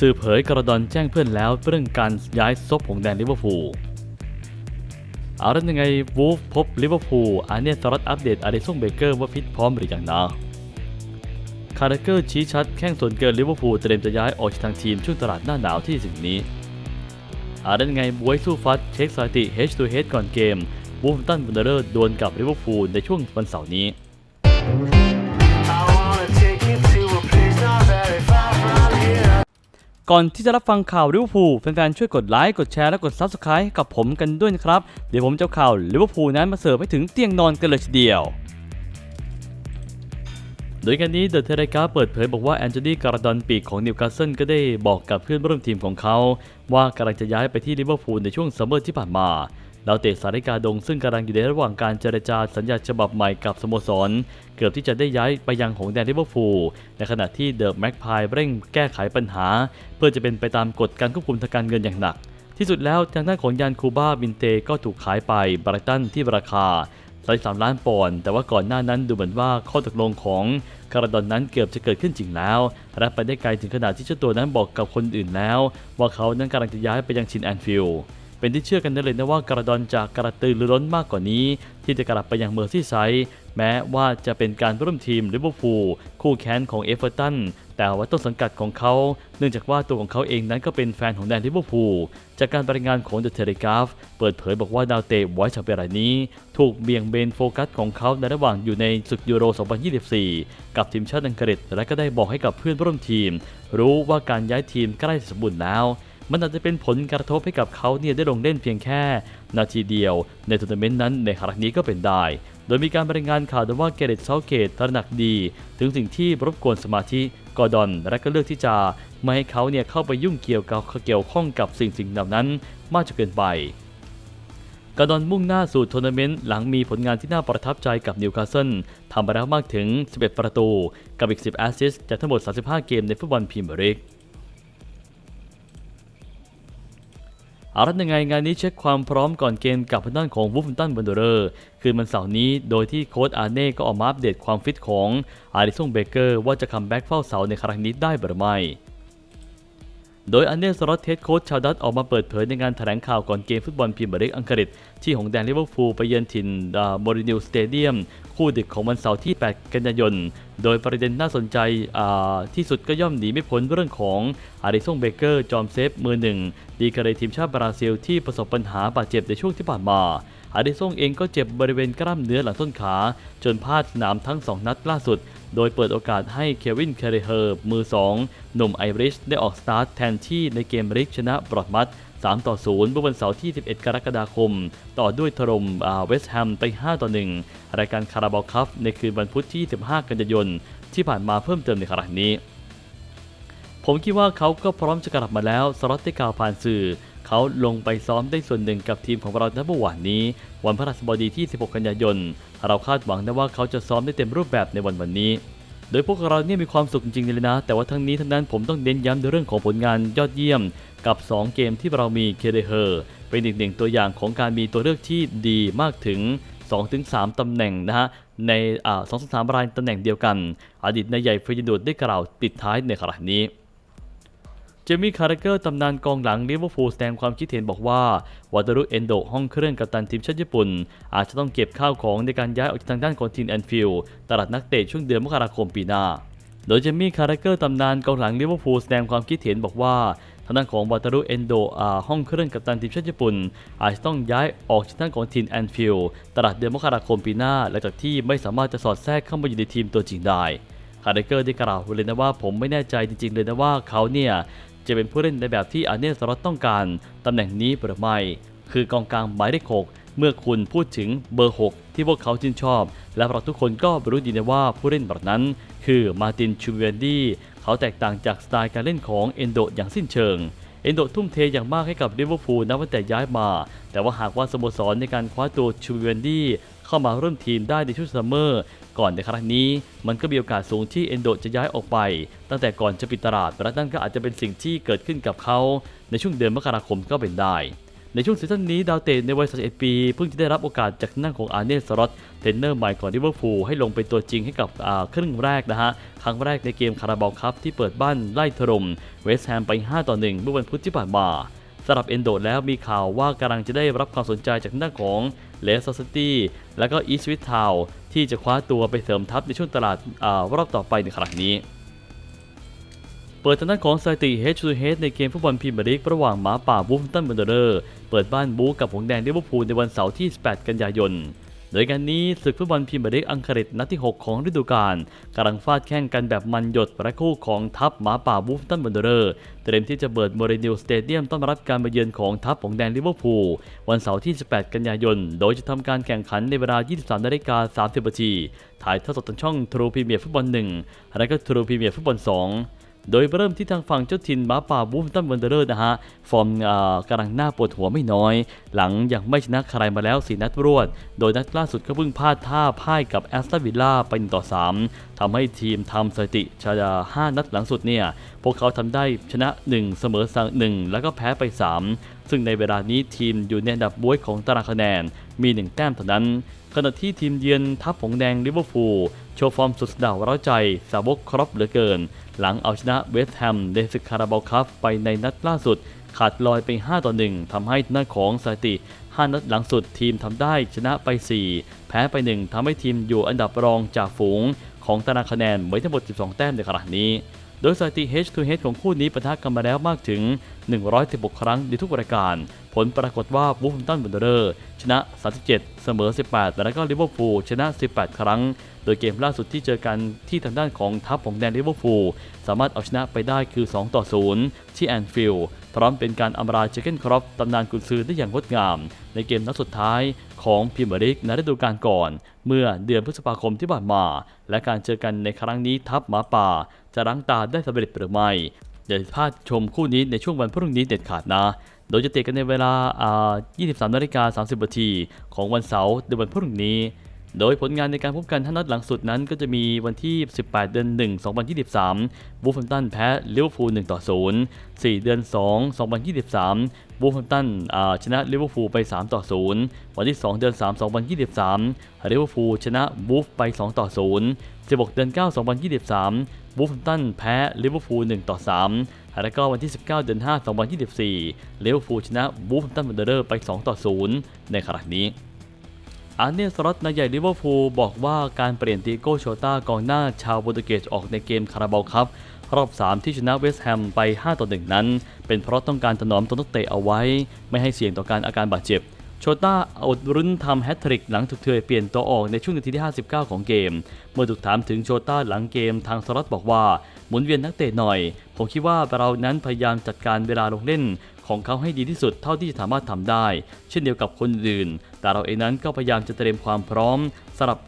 สื่อเผยกระดอนแจ้งเพื่อนแล้วเรื่องการย้ายซบของแดนลิเวอร์พูลเอาแล้วยังไงวูฟพบลิเวอร์พูลอันเนี้ยสรัตอัปเดตอาริซงเบเกอร์ว่าฟิตพร้อมหรือยังนะคาร์เกอร์ชี้ชัดแข้งส่วนเกินลิเวอร์พูลเตรียมจะย้ายออกจากทางทีมช่วงตลาดหน้าหนาวที่ถึงนี้อาแล้วยังไงบวยสู้ฟัดเช็คสถิติ H to H ก่อนเกมวูฟตันบันเดอร์ดวลกับลิเวอร์พูลในช่วงวันเสาร์นี้ ก่อนที่จะรับฟังข่าวลิเวอร์พูลแฟนๆช่วยกดไลค์กดแชร์และกดซับสไคร b e กับผมกันด้วยนะครับ เดี๋ยวผมจะข่าวลิเวอร์พูลนั้นมาเสิร์ฟให้ถึงเตียงนอนกันเลยทีเดียวโดยกันนี้เดอะเทเลกาเปิดเผยบอกว่าแอนเจลีการ์ดอนปีกของนิวคาสเซิลก็ได้บอกกับเพื่อนร่วมทีมของเขา ว่ากำลังจะย้ายไปที่ลิเวอร์พูลในช่วงซัมเมอร์ที่ผ่านมา ดาวเตะสาริกาดงซึ่งกำลังอยู่ในระหว่างการเจรจาสัญญาฉบับใหม่กับสโมสร เกือบที่จะได้ย้ายไปยังหงแดนลิเวอร์พูลในขณะที่เดอะแม็กพายเร่งแก้ไขปัญหา เพื่อจะเป็นไปตามกฎการควบคุมทางการเงินอย่างหนัก ที่สุดแล้วทางด้านของยานคูบ้าบินเตก็ถูกขายไปบรตันที่ราคา33ล้านปอนด์แต่ว่าก่อนหน้านั้นดูเหมือนว่าข้อตกลงของคาราดอนนั้นเกือบจะเกิดขึ้นจริงแล้วและไปได้ไกลถึงขนาดที่เจ้าตัวนั้นบอกกับคนอื่นแล้ว ว่าเขานั้นกำลังจะย้ายไปยังชินแอนฟิลด์ เป็นที่เชื่อกันได้เลยนะว่ากระดอนจากกระตือรือร้นมากกว่านี้ ที่จะกลับไปยังเมอร์ซี่ไซด์แม้ว่าจะเป็นการร่วมทีมลิเวอร์พูลคู่แข่งของเอเวอร์ตันแต่ว่าต้นสังกัดของเขา เนื่องจากว่าตัวของเขาเองนั้นก็เป็นแฟนของแดนลิเวอร์พูลจากการรายงานของเดอะเทเลกราฟเปิดเผยบอกว่าดาวเตะไวท์ชาเปรายนี้ ถูกเบี่ยงเบนโฟกัสของเขาในระหว่างอยู่ในศึกยูโร 2024 กับทีมชาติอังกฤษและก็ได้บอกให้กับเพื่อนร่วมทีม รู้ว่าการย้ายทีมใกล้สมบูรณ์แล้ว มันอาจจะเป็นผลกระทบให้กับเขาเนี่ยได้ลงเล่นเพียงแค่ นาทีเดียว ในทัวร์นาเมนต์นั้นในครั้งนี้ก็เป็นได้ โดยมีการรายงานข่าวด้วยว่าเกเรตเซาเกตตระหนักดี ถึงสิ่งที่รบกวนสมาธิกอร์ดอนและก็เลือกที่จะไม่ให้เขาเนี่ยเข้าไปยุ่งเกี่ยวกับเกี่ยวข้องกับสิ่งสิ่งเหล่านั้นมากจนเกินไปกระดอนมุ่งหน้าสู่ทัวร์นาเมนต์หลังมีผลงานที่น่าประทับใจกับนิวคาสเซิลทำไปแล้วมากถึง 11 ประตู กับอีก 10 แอสซิสต์จากทั้งหมด 35 เกมในฟุตบอลพรีเมียร์ลีก อาละยังไงงานนี้เช็คความพร้อมก่อนเกมกับพันด้านของวูฟ f ันตันบันเดอร์คืนวันเสาร์นี้โดยที่โค้ชอาร์เน่ก็ออกมาอัปเดตความฟิตของอาริซงเบเกอร์ว่าจะคัมแบ็กเฝ้าเสาในครั้งนี้ได้หรือไม่ โดยอันเนสรอตเทสโค้ชชาวดัตออกมาเปิดเผยในงานแถลงข่าวก่อนเกมฟุตบอลพรีเมียร์ลีกอังกฤษ ที่หงแดงลิเวอร์พูลไปเยือนถิ่นโมรินิวสเตเดียม คู่ดึกของวันเสาร์ที่ 8 กันยายน โดยประเด็นน่าสนใจที่สุดก็ย่อมหนีไม่พ้นเรื่องของอาริซงเบเกอร์จอมเซฟมือหนึ่งดีกรีทีมชาติบราซิลที่ประสบปัญหาบาดเจ็บในช่วงที่ผ่านมา อาริซงเองก็เจ็บบริเวณกล้ามเนื้อหลังต้นขา จนพลาดสนามทั้ง 2 นัดล่าสุด โดยเปิดโอกาสให้เควินเคเรเฮอร์มือ 2 หนุ่มไอริชได้ออกสตาร์ทแทนที่ในเกมริกชนะบรอดมัด3ต่อ0เมื่อวันเสาร์ที่ 11 กรกฎาคม ต่อด้วยถล่มเวสต์แฮมไป 5 ต่อ 1 รายการคาราบาลคัพในคืนวันพุธที่ 15 กันยายน ที่ผ่านมาเพิ่มเติมในครั้งนี้ ผมคิดว่าเขาก็พร้อมจะกลับมาแล้ว สล็อตได้กล่าวผ่านสื่อ เขาลงไปซ้อมได้ส่วนหนึ่งกับทีมของเราในเมื่อวานนี้ วันพฤหัสบดีที่ 16 กันยายน เราคาดหวังนะว่าเขาจะซ้อมได้เต็มรูปแบบในวันวันนี้ โดยพวกเราเนี่ยมีความสุขจริงๆเลยนะ แต่ว่าทั้งนี้ทั้งนั้นผมต้องเน้นย้ำในเรื่องของผลงานยอดเยี่ยม กับ 2 เกมที่เรามีเคเดเฮอร์เป็นอีกหนึ่งตัวอย่างของการมีตัวเลือกที่ดีมากถึง 2-3 ตำแหน่งนะฮะในสองสามรายตำแหน่งเดียวกัน อดีตนายใหญ่เฟรดินดูดได้กล่าวปิดท้ายในขณะนี้ จมี่คาร์เกอร์ตำนานกองหลังลิเวอร์พูลแสดงความคิดเห็นบอกว่าวาตารุเอนโดห้องเครื่องกัปตันทีมชาติญี่ปุ่น อาจจะต้องเก็บข้าวของในการย้ายออกจากทางด้านของทีมแอนฟิลด์ตลาดนักเตะช่วงเดือนมกราคมปีหน้า โดยเจมี่คาร์เกอร์ตำนานกองหลังลิเวอร์พูลแสดงความคิดเห็นบอกว่าทางด้านของวาตารุเอนโดอ่าห้องเครื่องกัปตันทีมชาติญี่ปุ่น อาจจะต้องย้ายออกจากทางด้านของทีมแอนฟิลด์ตลาดเดือนมกราคมปีหน้าหลังจากที่ไม่สามารถจะสอดแทรกเข้ามาอยู่ในทีมตัวจริงได้คาร์เกอร์ได้กล่าวเลยนะว่าผมไม่แน่ใจจริงๆเลยนะว่าเขาเนี่ย จะเป็นผู้เล่นในแบบที่อาเนสรอตต้องการตำแหน่งนี้หรือไม่ คือกองกลางหมายเลขหกเมื่อคุณพูดถึงเบอร์ 6 ที่พวกเขาชื่นชอบ และเราทุกคนก็รู้ดีนะว่าผู้เล่นแบบนั้น คือมาตินชูเวนดี้เขาแตกต่างจากสไตล์การเล่นของเอนโดอย่างสิ้นเชิงเอนโดทุ่มเทอย่างมากให้กับลิเวอร์พูลนับตั้งแต่ย้ายมา แต่ว่าหากว่าสโมสรในการคว้าตัวชูเวนดี้เข้ามาร่วมทีมได้ในช่วงซัมเมอร์ ก่อนในครั้งนี้ มันก็มีโอกาสสูงที่เอนโดจะย้ายออกไป ตั้งแต่ก่อนจะปิดตลาดและนั่นก็อาจจะเป็นสิ่งที่เกิดขึ้นกับเขา ในช่วงเดือนมกราคมก็เป็นได้ ในช่วงซีซั่นนี้ดาวเตะในวัย31ปี เพิ่งจะได้รับโอกาสจากทางของอาร์เนสสลอตเทรนเนอร์ใหม่ของลิเวอร์พูลให้ลงเป็นตัวจริงให้กับครึ่งแรกนะฮะ ครั้งแรกในเกมคาราบาลคัพที่เปิดบ้านไล่ถล่มเวสต์แฮมไป 5 ต่อ 1 เมื่อวันพุธที่ผ่านมาำหรับเอนโดแล้วมีข่าวว่ากำลังจะได้รับความสนใจจากทางด้าของเลสซิตี้และก็อีสวิททาวที่จะคว้าตัวไปเสริมทัพในช่วงตลาดอารอบต่อไปในครั้งนี้ เปิดทางด้านของสถิติ Head to Head ในเกมฟุตบอลพรีเมียร์ลีกระหว่างหมาป่าวูฟตันบันเดอร์ เปิดบ้านบู๊กับหงแดงลิเวอร์พูลในวันเสาร์ที่ 18 กันยายน โดยการนี้ศึกฟุตบอลพรีเมียร์ลีกอังกฤษนัดที่ 6 ของฤดูกาลกำลังฟาดแข่งกันแบบมันหยดประคู่ของทัพหมาป่าวูฟตันบันเดอร์เตรียมที่จะเปิดโมเรนิลสเตเดียมต้อนรับการมาเยือนของทัพหงแดงลิเวอร์พูลวันเสาร์ที่ 18 กันยายน โดยจะทำการแข่งขันในเวลา 23นาฬิกา30นาทีถ่ายทอดสดทางช่องทรูพรีเมียร์ฟุตบอล1และก็ทรูพรีเมียร์ฟุตบอล2 โดยเริ่มที่ทางฝั่งเจ้าถิ่นหมาป่าบูฟตันวันเดอร์นะฮะ ฟอร์มกำลังหน่าปวดหัวไม่น้อย หลังยังไม่ชนะใครมาแล้ว 4 นัดรวด โดยนัดล่าสุดก็เพิ่งพลาดท่าพ่ายกับแอสตันวิลล่าไป1ต่อ 3ทำให้ทีมทำสถิติชนะ5นัดหลังสุดเนี่ย พวกเขาทำได้ชนะ 1 เสมอสัง1แล้วก็แพ้ไป 3 ซึ่งในเวลานี้ทีมอยู่ในอันดับบวยของตารางคะแนนมี 1 แต้มเท่านั้นขณะที่ทีมเยือนทัพหงแดงลิเวอร์พูล ชว์ฟอร์มสุดดาวร้าใจสาวกครบเหลือเกิน หลังเอาชนะเวสต์แฮมในศึกคาราบาลคัพไปในนัดล่าสุด ขาดลอยไป 5 ต่อ 1ทำให้หน้าของสถิติ 5 นัดหลังสุดทีมทำได้ชนะไป 4 แพ้ไป 1ทำให้ทีมอยู่อันดับรองจากฝูงของตารางคะแนนไว้ทั้งหมด 12 แต้มในขณะนี้ โดยสถิติ H to H ของคู่นี้ปะทะกันมาแล้วมากถึง 116 ครั้งในทุกรายการ ผลปรากฏว่าวูฟตันบันเดอร์ชนะ 37 เสมอ 18 แล้วก็ลิเวอร์พูลชนะ 18 ครั้ง โดยเกมล่าสุดที่เจอกันที่ทางด้านของทัพของแดนลิเวอร์พูลสามารถเอาชนะไปได้คือ 2 ต่อ 0 ที่แอนฟิลด์พร้อมเป็นการอำลาเจเกนครอปตำนานกุนซือได้อย่างงดงาม ในเกมนัดสุดท้าย ของพรีเมียร์ลีกในฤดูกาลก่อน เมื่อเดือนพฤษภาคมที่ผ่านมา และการเจอกันในครั้งนี้ทัพหมาป่า จะล้างตาได้สำเร็จหรือไม่อย่าพลาดชมคู่นี้ในช่วงวันพรุ่งนี้เด็ดขาดนะ โดยจะเตะกันในเวลา 23นาฬิกา30นาทีของวันเสาร์ในวันพรุ่งนี้ โดยผลงานในการพบกันท่านัดหลังสุดนั้นก็จะมีวันที่ 18 เดือน 1 2023 บูฟแฮมตันแพ้ลิเวอร์พูล1ต่อ0 4 เดือน 2 2023 บูฟแฮมตันชนะลิเวอร์พูลไป 3 ต่อ 0 วันที่ 2 เดือน 3 2023ลิเวอร์พูลชนะบูฟไป 2 ต่อ 0 16 เดือน 9 2023 บูฟแฮมตันแพ้ลิเวอร์พูล1ต่อ 3 แล้วก็วันที่ 19 เดือน 5 2024ลิเวอร์พูลชนะบูฟแฮมตันวันเดอร์ไป 2 ต่อ 0 ในขณะนี้ อาร์เนสรอตนายใหญ่ลิเวอร์พูลบอกว่าการเปลี่ยนตีโก้โชต้ากองหน้าชาวโปรตุเกสออกในเกมคาราบาลครับรอบ 3 ที่ชนะเวสต์แฮมไป 5 ต่อ 1 นั้น เป็นเพราะต้องการถนอมตัวนักเตะเอาไว้ ไม่ให้เสี่ยงต่อการอาการบาดเจ็บ โชต้าอดรุ้นทำแฮตทริกหลังถูกเทเปลี่ยนตัวออกในช่วงนาทีที่ 59 ของเกม เมื่อถูกถามถึงโชต้าหลังเกมทางสล็อตบอกว่า หมุนเวียนนักเตะหน่อย ผมคิดว่าเรานั้นพยายามจัดการเวลาลงเล่นของเขาให้ดีที่สุดเท่าที่จะสามารถทำได้ เช่นเดียวกับคนอื่น แต่เราเองนั้นก็พยายามจะเตรียมความพร้อมสำหรับ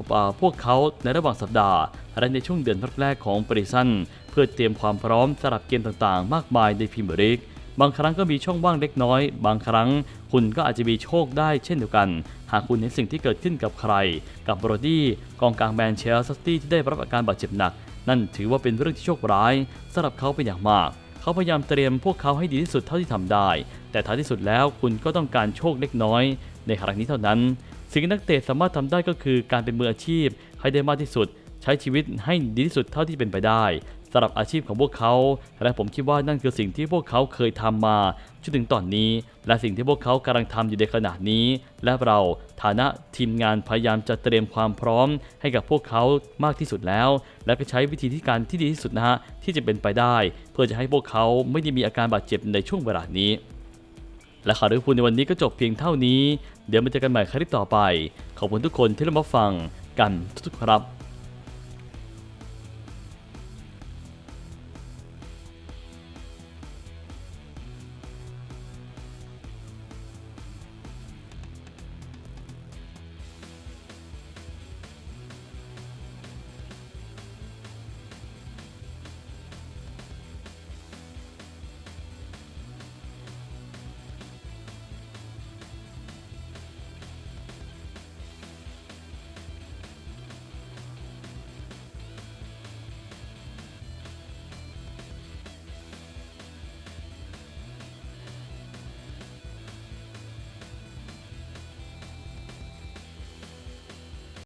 พวกเขาในระหว่างสัปดาห์ และในช่วงเดือนแรกๆของปริซันเพื่อเตรียมความพร้อมสำหรับเกมต่างๆ มากมายในพรีเมียร์ลีก บางครั้งก็มีช่องว่างเล็กน้อย บางครั้งคุณก็อาจจะมีโชคได้เช่นเดียวกัน หากคุณเห็นสิ่งที่เกิดขึ้นกับใคร กับโบรดี้กองกลางแมนเชสเตอร์ซิตี้ที่ได้รับอาการบาดเจ็บหนัก นั่นถือว่าเป็นเรื่องที่โชคร้ายสำหรับเขาเป็นอย่างมาก เขาพยายามเตรียมพวกเขาให้ดีที่สุดเท่าที่ทำได้ แต่ท้ายที่สุดแล้วคุณก็ต้องการโชคเล็กน้อย ในครั้งนี้เท่านั้น สิ่งที่นักเตะสามารถทำได้ก็คือการเป็นมืออาชีพให้ได้มากที่สุด ใช้ชีวิตให้ดีที่สุดเท่าที่เป็นไปได้ สำหรับอาชีพของพวกเขา และผมคิดว่านั่นคือสิ่งที่พวกเขาเคยทำมาจนถึงตอนนี้ และสิ่งที่พวกเขากำลังทำอยู่ในขณะนี้ และเราฐานะทีมงานพยายามจะเตรียมความพร้อมให้กับพวกเขามากที่สุดแล้ว และก็ใช้วิธีที่การที่ดีที่สุดนะฮะที่จะเป็นไปได้ เพื่อจะให้พวกเขาไม่ได้มีอาการบาดเจ็บในช่วงเวลานี้ และข่าวด้วยคุณในวันนี้ก็จบเพียงเท่านี้ เดี๋ยวมาเจอกันใหม่คลิปต่อไป ขอบคุณทุกคนที่รับมาฟังกันทุกๆครับ